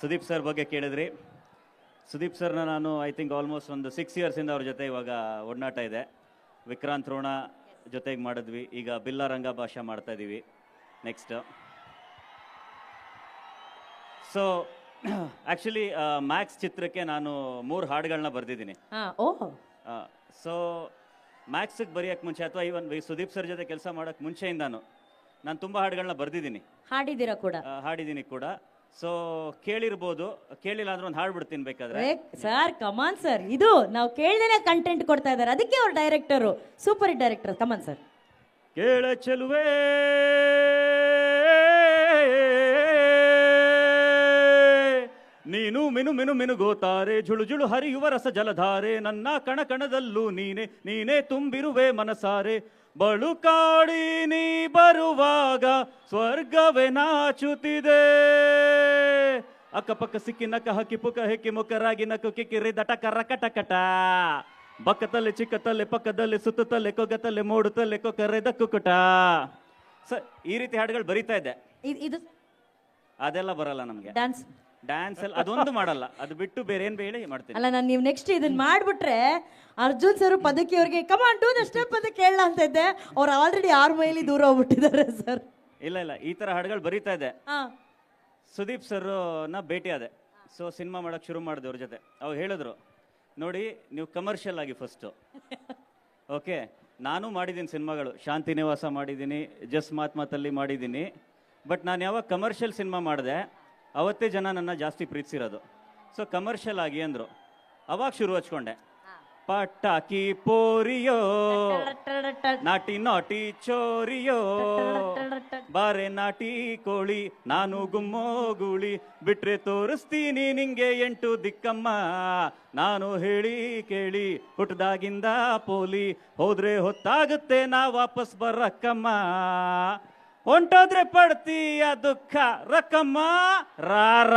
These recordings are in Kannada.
ಸುದೀಪ್ ಸರ್ ಬಗ್ಗೆ ಕೇಳಿದ್ರಿ. ಸುದೀಪ್ ಸರ್ನ ನಾನು ಐ ಥಿಂಕ್ ಆಲ್ಮೋಸ್ಟ್ ಒಂದು ಸಿಕ್ಸ್ ಇಯರ್ಸಿಂದ ಅವ್ರ ಜೊತೆ ಇವಾಗ ಒಡನಾಟ ಇದೆ. ವಿಕ್ರಾಂತ್ ರೋಣ ಜೊತೆಗೆ ಮಾಡಿದ್ವಿ. ಈಗ ಬಿಲ್ಲ ರಂಗ ಭಾಷಾ ಮಾಡ್ತಾ ಇದ್ದೀವಿ ನೆಕ್ಸ್ಟ್ ಸೊ ಆ್ಯಕ್ಚುಲಿ ಮ್ಯಾಕ್ಸ್ ಚಿತ್ರಕ್ಕೆ ನಾನು ಮೂರು ಹಾಡುಗಳನ್ನ ಬರೆದಿದ್ದೀನಿ. ಸೊ ಮ್ಯಾಕ್ಸಿಗೆ ಬರೆಯೋಕ್ಕೆ ಮುಂಚೆ ಅಥವಾ ಇವನ್ ಸುದೀಪ್ ಸರ್ ಜೊತೆ ಕೆಲಸ ಮಾಡೋಕ್ಕೆ ಮುಂಚೆಯಿಂದ ನಾನು ತುಂಬ ಹಾಡುಗಳನ್ನ ಬರೆದಿದ್ದೀನಿ. ಹಾಡಿದ್ದೀರಾ ಕೂಡ? ಹಾಡಿದ್ದೀನಿ ಕೂಡ. ಸೊ ಕೇಳಿರ್ಬೋದು ಕೇಳಿಲ್ಲ ಅಂದ್ರೆ ಒಂದು ಹಾಡು ಬಿಡ್ತೀನಿ ಬೇಕಾದ್ರೆ ಸರ್ ಕಮಾನ್ ಸರ್ ಇದು ನಾವು ಕೇಳ್ದೇನೆ ಕಂಟೆಂಟ್ ಕೊಡ್ತಾ ಇದ್ದಾರೆ. ಅದಕ್ಕೆ ಅವ್ರ director super hit director come on sir ಕೇಳ ಚೆಲುವೆ. ನೀನು ಮಿನು ಮಿನು ಮಿನುಗೋತಾರೆ ಜುಳು ಜುಳು ಹರಿಯುವ ರಸ ಜಲಧಾರೆ ನನ್ನ ಕಣ ಕಣದಲ್ಲೂ ನೀನೆ ನೀನೇ ತುಂಬಿರುವೆ ಮನಸಾರೆ. ಬಳುಕಾಡಿ ನೀ ಬರುವಾಗ ಸ್ವರ್ಗವೇ ನಾಚುತ್ತಿದೆ. ಅಕ್ಕಪಕ್ಕ ಸಿಕ್ಕಿ ನಕ ಹಕ್ಕಿ ಪುಕ ಹೆಕ್ಕಿ ಮುಖರಾಗಿ ನಕ್ಕು ಕಿಕ್ಕಿರಿ ದಟ ಕರ ಕಟ ಕಟ ಬಕ್ಕತಲೆ ಚಿಕ್ಕತಲೆ ಪಕ್ಕದಲ್ಲಿ ಸುತ್ತತಲೆ ಕೊಗತಲೆ ಮೂಡುತ್ತಲೆ ಕೊಕ್ಕರೆ ಕುಕುಟ ಸರ್ ಈ ರೀತಿ ಹಾಡುಗಳು ಬರೀತಾ ಇದ್ದೆ. ಇದು ಅದೆಲ್ಲ ಬರಲ್ಲ ನಮ್ಗೆ. ಡ್ಯಾನ್ಸ್ ಡ್ಯಾನ್ಸ್ ಅಲ್ಲಿ ಅದೊಂದು ಮಾಡಲ್ಲ. ಅದು ಬಿಟ್ಟು ಬೇರೆ ಏನ್ ಹೇಳಿ ಮಾಡ್ತೀನಿ. ಅಲ್ಲ ನಾನು ನೀವು ನೆಕ್ಸ್ಟ್ ಇದನ್ನ ಮಾಡ್ಬಿಟ್ರೆ ಅರ್ಜುನ್ ಸರ್ ಪದಕಿ ಅವ್ರಿಗೆ ಕಮಾನ್ ಟು ದ ಸ್ಟೆಪ್ ಅಂತ ಕೇಳಲ್ಲ ಅಂತ ಇದ್ದೆ. ಅವ್ರು ಆಲ್ರೆಡಿ ಆರು ಮೈಲಿ ದೂರ ಹೋಗ್ಬಿಟ್ಟಿದ್ದಾರೆ ಸರ್. ಇಲ್ಲ ಇಲ್ಲ ಈ ತರ ಹಾಡುಗಳು ಬರೀತಾ ಇದೆ ಹಾ. ಸುದೀಪ್ ಸರ್ನ ಭೇಟಿ ಆದೆ. ಸೊ ಸಿನಿಮಾ ಮಾಡೋಕೆ ಶುರು ಮಾಡಿದೆ ಅವ್ರ ಜೊತೆ. ಅವ್ರು ಹೇಳಿದ್ರು ನೋಡಿ ನೀವು ಕಮರ್ಷಿಯಲ್ ಆಗಿ ಫಸ್ಟು ಓಕೆ ನಾನು ಮಾಡಿದ್ದೀನಿ ಸಿನಿಮಾಗಳು. ಶಾಂತಿ ನಿವಾಸ ಮಾಡಿದ್ದೀನಿ ಜಸ್ ಮಾತ್ ಮಾತಲ್ಲಿ ಮಾಡಿದ್ದೀನಿ ಬಟ್ ನಾನು ಯಾವಾಗ ಕಮರ್ಷಿಯಲ್ ಸಿನಿಮಾ ಮಾಡಿದೆ ಅವತ್ತೇ ಜನ ನನ್ನ ಜಾಸ್ತಿ ಪ್ರೀತಿಸಿರೋದು. ಸೊ ಕಮರ್ಷಿಯಲ್ ಆಗಿ ಅಂದರು. ಅವಾಗ ಶುರು ಹಚ್ಕೊಂಡೆ. ಪಟಾಕಿ ಪೋರಿಯೋ ನಾಟಿ ನಾಟಿ ಚೋರಿಯೋ ಬಾರೆ ನಾಟಿ ಕೋಳಿ ನಾನು ಗುಮ್ಮೋ ಗೂಳಿ. ಬಿಟ್ರೆ ತೋರಿಸ್ತೀನಿ ನಿಂಗೆ ಎಂಟು ದಿಕ್ಕಮ್ಮ. ನಾನು ಹೇಳಿ ಕೇಳಿ ಹುಟ್ಟದಾಗಿಂದ ಪೋಲಿ. ಹೋದ್ರೆ ಹೊತ್ತಾಗುತ್ತೆ ನಾ ವಾಪಸ್ ಬರಕ್ಕಮ್ಮ. ಹೊಂಟೋದ್ರೆ ಪಡ್ತೀಯ ದುಃಖ. ರಕ್ಕಮ್ಮ ರಾರ.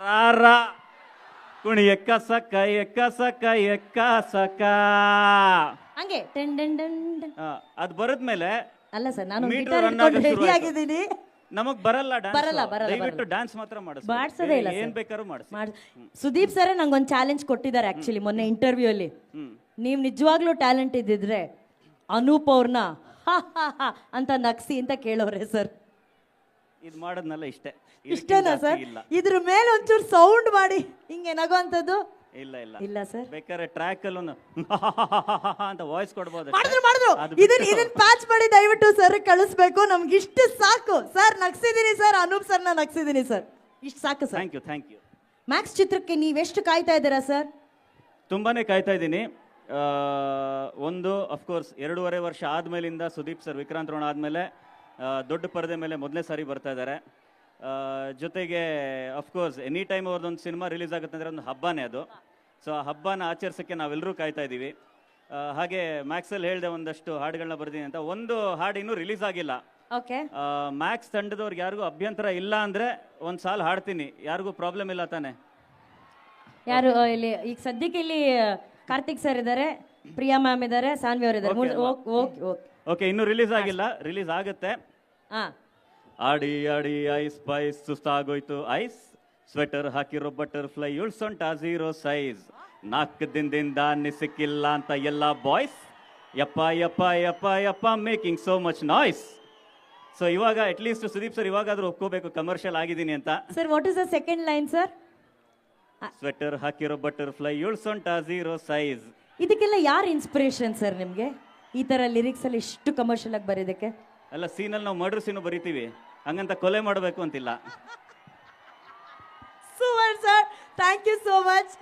ರಾರ. ಕುಣಿ ಎಕ್ಕ ಸಕ್ಕ ಎಕ್ಕ ಸಕ್ಕ ಎಕ್ಕ ಸಕ ಹಂಗೆ. ಟೆನ್ ಡನ್ ಡನ್ ಡನ್. ಆ, ಅದ್ ಬರದ್ಮೇಲೆ ಅಲ್ಲ ಸರ್ ನಾನು Meter ಗಿಟಾರ್ run ಇಟ್ಕೊಂಡು ಆಗಕ್ ಶುರು ರೆಡಿ ಆಯ್ತು. ಆಗಿದ್ದೀನಿ. ನಮಗ್ ಬರಲ್ಲ ಬರಲ್ಲ, ಬರಲ್ಲ, ದಯವಿಟ್ಟು ಬರಲ್ಲ. ಡ್ಯಾನ್ಸ್ ಮಾತ್ರ ಮಾಡಿಸಿ. ಮಾಡ್ಸೋದೇ ಇಲ್ಲ ಏನ್ sir. ಬೇಕಾದ್ರೂ ಮಾಡಿಸಿ. ಮಾಡ್ ಸುದೀಪ್ ಸರ್ ನಂಗೊಂದು ಚಾಲೆಂಜ್ ಕೊಟ್ಟಿದ್ದಾರೆ ಆಕ್ಚುಲಿ ಮೊನ್ನೆ ಇಂಟರ್ವ್ಯೂ ಅಲ್ಲಿ. ನೀವ್ ನೀವು ನಿಜವಾಗ್ಲೂ ಟ್ಯಾಲೆಂಟ್ ಇದ್ದಿದ್ರೆ ಅನೂಪ್ ಅವ್ರನ್ನ ಅಂತ ನಗ್ಸಿ ಅಂತ ಕೇಳೋರೆ ಸರ್. ಇದು ಮಾಡೋದ್ನೆಲ್ಲ ಇಷ್ಟೇ. ಇಷ್ಟೇನಾ ಸರ್? ಇದ್ರ ಮೇಲೆ ಒಂಚೂರು ಸೌಂಡ್ ಮಾಡಿ ಹಿಂಗೆ ನಗೋಂಥದ್ದು ಇಲ್ಲ ಇಲ್ಲ. ಇಲ್ಲ ಸರ್. ಬೇಕಾದ್ರೆ ಟ್ರ್ಯಾಕ್ ಅಲ್ಲೂ ಅಂತ ವಾಯ್ಸ್ ಕೊಡ್ಬೋದು ಮಾಡಿದ್ರು ಮಾಡಿದ್ರು. ಇದನ್ನ ಇದನ್ನ ಪ್ಯಾಚ್ ಮಾಡಿ ದಯವಿಟ್ಟು ಸರ್ ಕಳಿಸ್ಬೇಕು. ನಮ್ಗೆ ಇಷ್ಟು ಸಾಕು. Sir ನಗ್ಸಿದೀನಿ sir. ಅನೂಪ್ ಸರ್ನ ನಗ್ಸಿದೀನಿ ಸರ್. ಇಷ್ಟು ಸಾಕು sir. Thank you thank you Max ಚಿತ್ರಕ್ಕೆ ನೀವೆಷ್ಟು ಕಾಯ್ತಾ ಇದ್ದೀರಾ ಸರ್? ತುಂಬಾನೇ ಕಾಯ್ತಾ ಇದ್ದೀನಿ. ಒಂದು ಅಫ್ಕೋರ್ಸ್ ಎರಡೂವರೆ ವರ್ಷ ಆದಮೇಲಿಂದ ಸುದೀಪ್ ಸರ್ ವಿಕ್ರಾಂತ್ ರೋಣ ಆದಮೇಲೆ ದೊಡ್ಡ ಪರದೆ ಮೇಲೆ ಮೊದಲನೇ ಸಾರಿ ಬರ್ತಾ ಇದ್ದಾರೆ. ಜೊತೆಗೆ ಅಫ್ಕೋರ್ಸ್ ಎನಿ ಟೈಮ್ ಅವ್ರದ್ದೊಂದು ಸಿನಿಮಾ ರಿಲೀಸ್ ಆಗುತ್ತೆ ಅಂದರೆ ಒಂದು ಹಬ್ಬನೇ ಅದು. ಸೊ ಆ ಹಬ್ಬನ ಆಚರಿಸೋಕ್ಕೆ ನಾವೆಲ್ಲರೂ ಕಾಯ್ತಾ ಇದ್ದೀವಿ. ಹಾಗೆ ಮ್ಯಾಕ್ಸಲ್ಲಿ ಹೇಳಿದೆ ಒಂದಷ್ಟು ಹಾಡುಗಳನ್ನ ಬರ್ತೀನಿ ಅಂತ. ಒಂದು ಹಾಡು ಇನ್ನೂ ರಿಲೀಸ್ ಆಗಿಲ್ಲ. ಓಕೆ ಮ್ಯಾಕ್ಸ್ ತಂಡದವ್ರಿಗೆ ಯಾರಿಗೂ ಅಭ್ಯಂತರ ಇಲ್ಲ ಅಂದರೆ ಒಂದು ಸಾಲ ಹಾಡ್ತೀನಿ. ಯಾರಿಗೂ ಪ್ರಾಬ್ಲಮ್ ಇಲ್ಲ ತಾನೆ? ಯಾರು ಇಲ್ಲಿ ಈಗ ಸದ್ಯಕ್ಕೆ ಇಲ್ಲಿ ಕಾರ್ತಿಕ್ ಸರ್ ಇದ್ದಾರೆ ಪ್ರಿಯಾ ಮ್ಯಾಮ್ ಇದ್ದಾರೆ ಸಾನ್ವಿ ಅವರು ಇದ್ದಾರೆ? Okay okay okay. ಓಕೆ ಇನ್ನೂ ರಿಲೀಸ್ ಆಗಿಲ್ಲ. ರಿಲೀಸ್ ಆಗುತ್ತೆ. ಹಾ. ಆಡಿ ಆಡಿ ಐಸ್ ಪೈಸ್ ಸುಸ್ತಾಗೋಯ್ತು. ಐಸ್ ಸ್ವೆಟರ್ ಹಾಕಿರೋ ಬಟರ್ ಫ್ಲೈ ಉಳ್ಸೊಂಟ ಝೀರೋ ಸೈಜ್ ನಾಲ್ಕು ದಿನದಿಂದ ಸಿಕ್ಕಿಲ್ಲ ಅಂತ ಎಲ್ಲ ಬಾಯ್ಸ್ ಯಪ್ಪ ಯಪ್ಪ ಯಪ್ಪ ಯಪ್ಪ making so much noise so ಇವಾಗ ಅಟ್ಲೀಸ್ಟ್ ಸುದೀಪ್ ಸರ್ ಇವಾಗಾದ್ರೂ ಒಪ್ಕೋಬೇಕು ಕಮರ್ಷಿಯಲ್ ಆಗಿದ್ದೀನಿ ಅಂತ. Sir what is the second line sir sweater ಹಾಕಿರೋ ಬಟರ್ ಫ್ಲೈ ಸೊಂಟ ಝೀರೋ ಸೈಜ್ ಇದಕ್ಕೆಲ್ಲ ಯಾರು ಇನ್ಸ್ಪಿರೇಷನ್ ಸರ್ ನಿಮಗೆ? ಈ ತರ ಲಿರಿಕ್ಸ್ ಅಲ್ಲಿ ಇಷ್ಟು ಕಮರ್ಷಿಯಲ್ ಆಗಿ ಬರೋದಕ್ಕೆ ಅಲ್ಲ ಸೀನಲ್ಲಿ ನಾವು ಮರ್ಡರ್ ಸೀನು ಬರಿತೀವಿ. ಹಂಗಂತ ಕೊಲೆ ಮಾಡಬೇಕು ಅಂತಿಲ್ಲ. Super sir thank you so much